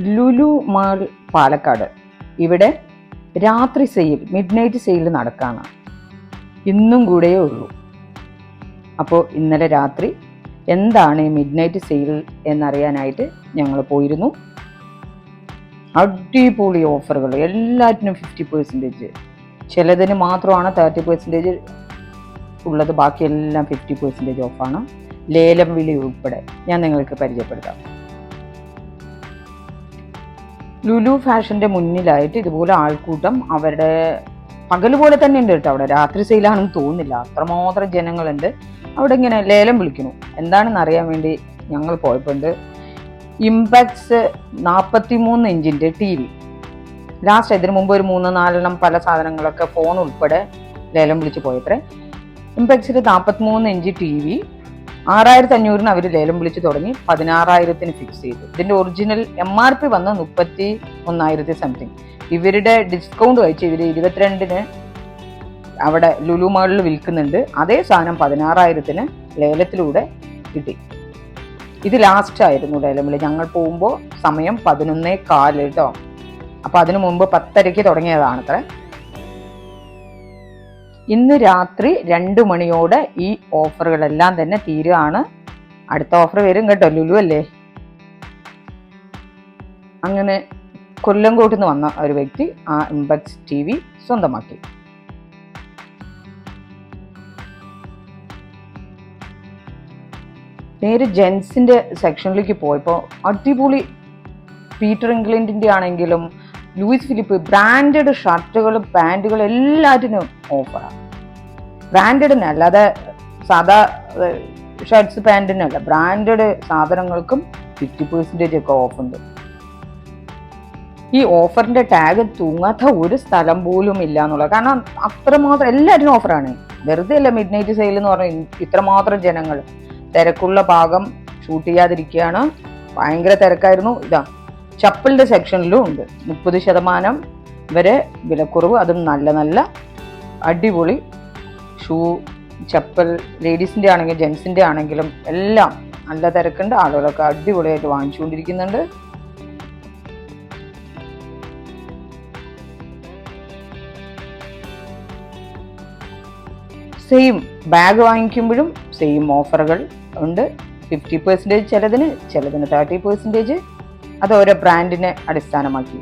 Lulu mall Palakkad. ഇവിടെ രാത്രി sale mid night sale നടക്കാണ്. ഇന്നും കൂടെയേ ഉള്ളൂ. അപ്പോൾ ഇന്നലെ രാത്രി എന്താണ് ഈ മിഡ് നൈറ്റ് സെയിൽ എന്നറിയാനായിട്ട് ഞങ്ങൾ പോയിരുന്നു. അടിപൊളി ഓഫറുകൾ എല്ലാറ്റിനും ഫിഫ്റ്റി പെർസെന്റേജ് ചിലതിന് മാത്രമാണ് തേർട്ടി പെർസെന്റേജ് ഉള്ളത് ബാക്കിയെല്ലാം ഫിഫ്റ്റി പെർസെന്റേജ് ഓഫാണ് ലേലം വിളി ഉൾപ്പെടെ ഞാൻ നിങ്ങൾക്ക് പരിചയപ്പെടുത്താം. ലുലു ഫാഷന്റെ മുന്നിലായിട്ട് ഇതുപോലെ ആൾക്കൂട്ടം അവരുടെ പകൽ പോലെ തന്നെ ഉണ്ട് കേട്ടോ അവിടെ. രാത്രി സെയിലാണെന്ന് തോന്നുന്നില്ല. അത്രമാത്രം ജനങ്ങളുണ്ട്. അവിടെ ഇങ്ങനെ ലേലം വിളിക്കുന്നു. എന്താണെന്ന് അറിയാൻ വേണ്ടി ഞങ്ങൾ പോയപ്പോണ്ട് ഇമ്പാക്ട്സ് നാൽപ്പത്തി മൂന്ന് ഇഞ്ചിന്റെ ടി വി ലാസ്റ്റ് ഇതിനു മുമ്പ് ഒരു മൂന്ന് നാലെണ്ണം പല സാധനങ്ങളൊക്കെ ഫോൺ ഉൾപ്പെടെ ലേലം വിളിച്ച് പോയത്രേ. ഇമ്പാക്സിൽ നാൽപ്പത്തി മൂന്ന് ഇഞ്ച് ടി വി ആറായിരത്തി അഞ്ഞൂറിന് അവർ ലേലം വിളിച്ചു തുടങ്ങി പതിനാറായിരത്തിന് ഫിക്സ് ചെയ്തു. ഇതിന്റെ ഒറിജിനൽ എം ആർ പി വന്ന മുപ്പത്തി ഒന്നായിരത്തി സംതിങ് ഇവരുടെ ഡിസ്കൗണ്ട് കഴിച്ച് ഇവർ ഇരുപത്തിരണ്ടിന് അവിടെ ലുലു മാളിൽ വിൽക്കുന്നുണ്ട്. അതേ സാധനം പതിനാറായിരത്തിന് ലേലത്തിലൂടെ കിട്ടി. ഇത് ലാസ്റ്റ് ആയിരുന്നു ലേലം വിളി. ഞങ്ങൾ പോകുമ്പോൾ സമയം പതിനൊന്നേ കാൽ കേട്ടോ അപ്പൊ അതിനു മുമ്പ് പത്തരയ്ക്ക് തുടങ്ങിയതാണത്രേ. ഇന്ന് രാത്രി രണ്ട് മണിയോടെ ഈ ഓഫറുകളെല്ലാം തന്നെ തീരുകയാണ് അടുത്ത ഓഫർ വരും കേട്ടോ ലുലു അല്ലേ? അങ്ങനെ കൊല്ലംകോട്ട് നിന്ന് വന്ന ഒരു വ്യക്തി ആ ഇമ്പക്സ് ടി വി സ്വന്തമാക്കി. നേരെ ജെൻസിന്റെ സെക്ഷനിലേക്ക് പോയപ്പോൾ അടിപൊളി പീറ്റർ ഇംഗ്ലണ്ടിന്റെ ആണെങ്കിലും ലൂയിസ് ഫിലിപ്പ് ബ്രാൻഡഡ് ഷർട്ടുകളും പാന്റുകളും എല്ലാറ്റിനും ഓഫറാണ് ബ്രാൻഡഡിന് അല്ലാതെ സാധാ ഷർട്ട്സ് പാന്റിനല്ല ബ്രാൻഡഡ് സാധനങ്ങൾക്കും ഫിഫ്റ്റി പെർസെന്റേജ് ഒക്കെ ഓഫ് ഉണ്ട് ഈ ഓഫറിന്റെ ടാഗ് തൂങ്ങാത്ത ഒരു സ്ഥലം പോലും ഇല്ല എന്നുള്ളത്. കാരണം അത്രമാത്രം എല്ലാറ്റിനും ഓഫറാണ്. വെറുതെ അല്ല മിഡ് നൈറ്റ് സെയിൽ എന്ന് പറഞ്ഞാൽ ഇത്രമാത്രം ജനങ്ങൾ തിരക്കുള്ള ഭാഗം ഷൂട്ട് ചെയ്യാതിരിക്കുകയാണ്. ഭയങ്കര തിരക്കായിരുന്നു. ഇതാ ചപ്പലിന്റെ സെക്ഷനിലും ഉണ്ട്. മുപ്പത് ശതമാനം വരെ വിലക്കുറവ് അതും നല്ല നല്ല അടിപൊളി ഷൂ ചപ്പൽ ലേഡീസിന്റെ ആണെങ്കിലും ജെൻസിന്റെ ആണെങ്കിലും എല്ലാം നല്ല തിരക്കുണ്ട്. ആളുകളൊക്കെ അടിപൊളിയായിട്ട് വാങ്ങിച്ചുകൊണ്ടിരിക്കുന്നുണ്ട്. സെയിം ബാഗ് വാങ്ങിക്കുമ്പോഴും സെയിം ഓഫറുകൾ ഉണ്ട്. ഫിഫ്റ്റി പെർസെന്റേജ് ചിലതിന് ചിലതിന് തേർട്ടി പെർസെന്റേജ് അത് ഓരോ ബ്രാൻഡിനെ അടിസ്ഥാനമാക്കി.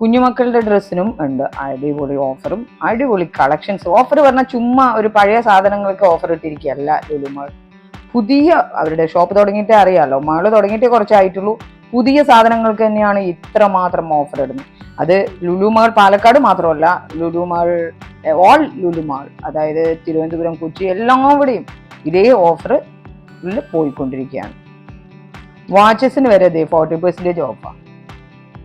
കുഞ്ഞുമക്കളുടെ ഡ്രസ്സിനും ഉണ്ട് അടിപൊളി ഓഫറും അടിപൊളി കളക്ഷൻസ്. ഓഫർ പറഞ്ഞാൽ ചുമ്മാ ഒരു പഴയ സാധനങ്ങൾക്ക് ഓഫർ ഇട്ടിരിക്കുകയല്ല ലുലുമാൾ പുതിയ അവരുടെ ഷോപ്പ് തുടങ്ങിയിട്ടേ അറിയാമല്ലോ മാൾ തുടങ്ങിയിട്ടേ കുറച്ചായിട്ടുള്ളൂ പുതിയ സാധനങ്ങൾക്ക് തന്നെയാണ് ഇത്ര മാത്രം ഓഫർ ഇടുന്നത്. അത് ലുലുമാൾ പാലക്കാട് മാത്രമല്ല ലുലുമാൾ ഓൾ ലുലുമാൾ അതായത് തിരുവനന്തപുരം കൊച്ചി എല്ലാവിടെയും ഇതേ ഓഫർ പോയിക്കൊണ്ടിരിക്കുകയാണ്. വാച്ചസിന് വരെ ഇതേ ഫോർട്ടി പെർസെന്റേജ് ഓഫാണ്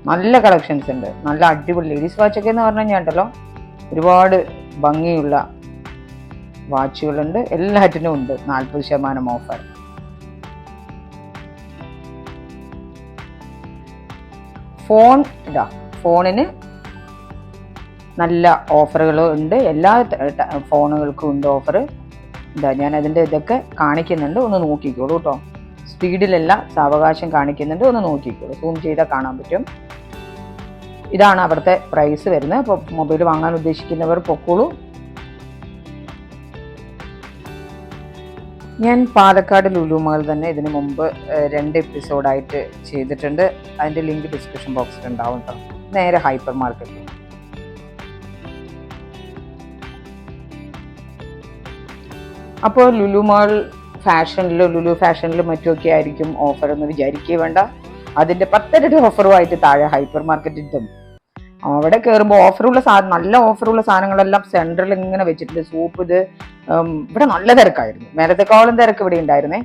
നല്ല കളക്ഷൻസ് ഉണ്ട്. നല്ല അടിപൊളി ലേഡീസ് വാച്ചൊക്കെ എന്ന് പറഞ്ഞു കഴിഞ്ഞാൽ ഒരുപാട് ഭംഗിയുള്ള വാച്ചുകളുണ്ട് എല്ലാറ്റിനും ഉണ്ട്. നാൽപ്പത് ശതമാനം ഓഫർ ഫോൺ ഇതാ ഫോണിന് നല്ല ഓഫറുകൾ ഉണ്ട്. എല്ലാ ഫോണുകൾക്കും ഉണ്ട് ഓഫർ ഇതാ ഞാൻ അതിന്റെ ഇതൊക്കെ കാണിക്കുന്നുണ്ട്. ഒന്ന് നോക്കിക്കോളൂ കേട്ടോ. സ്പീഡിലല്ല സാവകാശം കാണിക്കുന്നുണ്ട്. ഒന്ന് നോക്കിക്കോളൂ. സൂം ചെയ്താൽ കാണാൻ പറ്റും. ഇതാണ് അവിടുത്തെ പ്രൈസ് വരുന്നത്. അപ്പോൾ മൊബൈൽ വാങ്ങാൻ ഉദ്ദേശിക്കുന്നവർ പൊക്കോളൂ. ഞാൻ പാലക്കാട് ലുലുമകൾ തന്നെ ഇതിനു മുമ്പ് രണ്ട് എപ്പിസോഡായിട്ട് ചെയ്തിട്ടുണ്ട്. അതിന്റെ ലിങ്ക് ഡിസ്ക്രിപ്ഷൻ ബോക്സിൽ ഉണ്ടാവും കേട്ടോ. നേരെ ഹൈപ്പർ മാർക്കറ്റിൽ അപ്പോൾ ലുലു മോൾ ഫാഷനിലോ ലുലു ഫാഷനിലും മറ്റുമൊക്കെ ആയിരിക്കും ഓഫർ എന്ന് വിചാരിക്കുക വേണ്ട. അതിന്റെ പത്തരട്ട് ഓഫറുമായിട്ട് താഴെ ഹൈപ്പർ മാർക്കറ്റിലും അവിടെ കയറുമ്പോൾ ഓഫറുള്ള സാധനം നല്ല ഓഫറുള്ള സാധനങ്ങളെല്ലാം സെൻട്രൽ ഇങ്ങനെ വെച്ചിട്ടുണ്ട്. സൂപ്പ് ഇത് ഇവിടെ നല്ല തിരക്കായിരുന്നു. മേലത്തെക്കാളും തിരക്ക് ഇവിടെ ഉണ്ടായിരുന്നേ.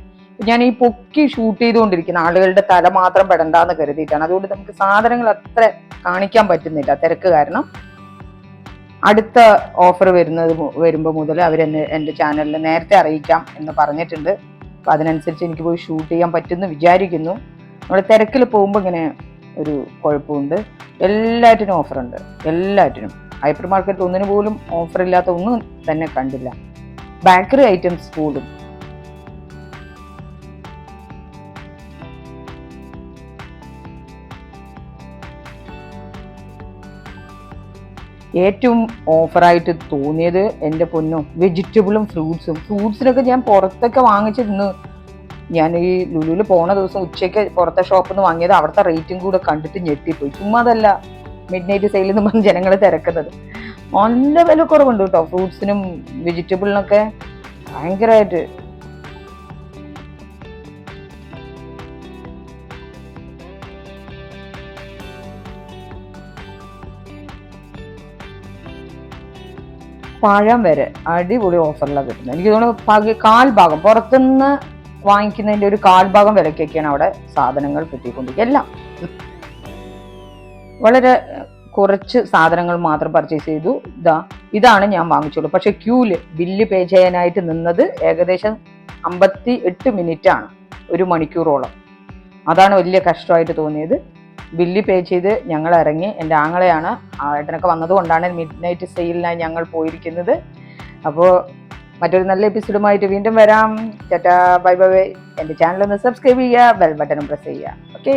ഞാൻ ഈ പൊക്കി ഷൂട്ട് ചെയ്തുകൊണ്ടിരിക്കുന്ന ആളുകളുടെ തല മാത്രം പെടണ്ടെന്ന് കരുതിയിട്ടാണ്. അതുകൊണ്ട് നമുക്ക് സാധനങ്ങൾ അത്ര കാണിക്കാൻ പറ്റുന്നില്ല. തിരക്ക് കാരണം. അടുത്ത ഓഫർ വരുന്നത് വരുമ്പോൾ മുതൽ അവർ എന്നെ എന്റെ ചാനലിൽ നേരത്തെ അറിയിക്കാം എന്ന് പറഞ്ഞിട്ടുണ്ട്. അപ്പോൾ അതിനനുസരിച്ച് എനിക്ക് പോയി ഷൂട്ട് ചെയ്യാൻ പറ്റുമെന്ന് വിചാരിക്കുന്നു. നമ്മൾ തിരക്കിൽ പോകുമ്പോൾ ഇങ്ങനെ ഒരു കുഴപ്പമുണ്ട്. എല്ലാറ്റിനും ഓഫറുണ്ട് എല്ലാറ്റിനും. ഹൈപ്പർ മാർക്കറ്റ് ഒന്നിനു പോലും ഓഫർ ഇല്ലാത്ത ഒന്നും തന്നെ കണ്ടില്ല. ബേക്കറി ഐറ്റംസ് കൂടും ഏറ്റവും ഓഫറായിട്ട് തോന്നിയത് എന്റെ പൊന്നും വെജിറ്റബിളും ഫ്രൂട്ട്സും ഫ്രൂട്ട്സിനൊക്കെ ഞാൻ പുറത്തൊക്കെ വാങ്ങിച്ചിരുന്നു. ഞാൻ ഈ ലുലുവിൽ പോണ ദിവസം ഉച്ചയ്ക്ക് പുറത്തെ ഷോപ്പിൽ നിന്ന് വാങ്ങിയത് അവിടുത്തെ റേറ്റും കൂടെ കണ്ടിട്ട് ഞെട്ടിപ്പോയി. ചുമ്മാ അതല്ല മിഡ് നൈറ്റ് സെയിൽ എന്ന് പറഞ്ഞ് ജനങ്ങൾ തിരക്കുന്നത്. നല്ല വില കുറവുണ്ട് കേട്ടോ ഫ്രൂട്ട്സിനും വെജിറ്റബിളിനൊക്കെ ഭയങ്കരമായിട്ട് പഴം വരെ അടിപൊളി ഓഫറിലാണ് കിട്ടുന്നത് എനിക്ക് തോന്നുന്നു പകു കാൽ ഭാഗം പുറത്തുനിന്ന് വാങ്ങിക്കുന്നതിന്റെ ഒരു കാൽ ഭാഗം വിലക്കൊക്കെയാണ് അവിടെ സാധനങ്ങൾ കിട്ടിക്കൊണ്ടിരിക്കുക എല്ലാം. വളരെ കുറച്ച് സാധനങ്ങൾ മാത്രം പർച്ചേസ് ചെയ്തു. ഇതാ ഇതാണ് ഞാൻ വാങ്ങിച്ചുള്ളൂ പക്ഷെ ക്യൂൽ ബില്ല് പേ ചെയ്യാനായിട്ട് നിന്നത് ഏകദേശം അമ്പത്തി എട്ട് മിനിറ്റാണ് ഒരു മണിക്കൂറോളം. അതാണ് വലിയ കഷ്ടമായിട്ട് തോന്നിയത്. ബില്ല് പേ ചെയ്ത് ഞങ്ങൾ ഇറങ്ങി എന്റെ ആങ്ങളെയാണ് ഏട്ടനൊക്കെ വന്നതുകൊണ്ടാണ് മിഡ് നൈറ്റ് സെയിലിനായി ഞങ്ങൾ പോയിരിക്കുന്നത്. അപ്പോൾ മറ്റൊരു നല്ല എപ്പിസോഡുമായിട്ട് വീണ്ടും വരാം. ചേട്ടാ ബൈ ബൈ എന്റെ ചാനൽ ഒന്ന് സബ്സ്ക്രൈബ് ചെയ്യുക ബെൽ ബട്ടണും പ്രസ് ചെയ്യുക. ഓക്കേ.